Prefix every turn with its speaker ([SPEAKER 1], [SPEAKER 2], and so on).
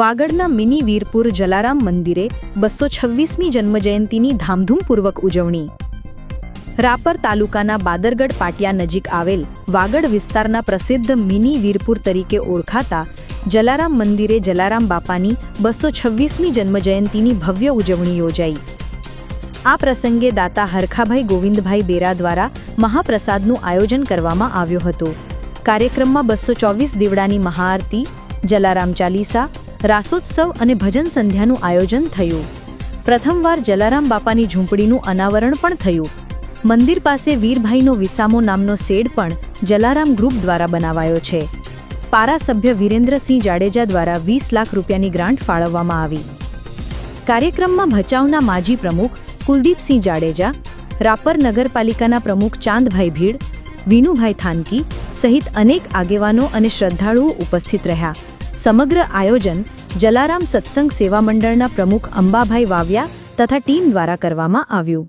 [SPEAKER 1] વાગડના mini Virpur Jalaram મંદિરે બસો છવ્વીસમી જન્મજયંતિની ધામધૂમપૂર્વક ઉજવણી. રાપર તાલુકાના બાદરગઢ પાટિયા નજીક આવેલ વાગડ વિસ્તારના પ્રસિદ્ધ મિની વીરપુર તરીકે ઓળખાતા જલારામ મંદિરે જલારામ બાપાની બસો છવ્વીસમી જન્મજયંતિની ભવ્ય ઉજવણી યોજાઈ. આ પ્રસંગે દાતા હરખાભાઈ ગોવિંદભાઈ બેરા દ્વારા મહાપ્રસાદનું આયોજન કરવામાં આવ્યું હતું. કાર્યક્રમમાં બસો ચોવીસ દીવડાની મહાઆરતી, જલારામ ચાલીસા રાસોત્સવ અને ભજન સંધ્યાનું આયોજન થયું. પ્રથમવાર જલારામ બાપાની ઝૂંપડીનું અનાવરણ પણ થયું. મંદિર પાસે વીરભાઈનો વિસામો નામનો શેડ પણ જલારામ ગ્રુપ દ્વારા બનાવાયો છે. પારા સભ્ય વિરેન્દ્રસિંહ જાડેજા દ્વારા વીસ લાખ રૂપિયાની ગ્રાન્ટ ફાળવવામાં આવી. કાર્યક્રમમાં ભચાઉના માજી પ્રમુખ કુલદીપસિંહ જાડેજા, રાપર નગરપાલિકાના પ્રમુખ ચાંદભાઈ ભીડ, વિનુભાઈ થાનકી સહિત અનેક આગેવાનો અને શ્રદ્ધાળુઓ ઉપસ્થિત રહ્યા. સમગ્ર આયોજન જલારામ સત્સંગ સેવા મંડળના પ્રમુખ અંબાભાઈ વાવ્યા તથા ટીમ દ્વારા કરવામાં આવ્યું.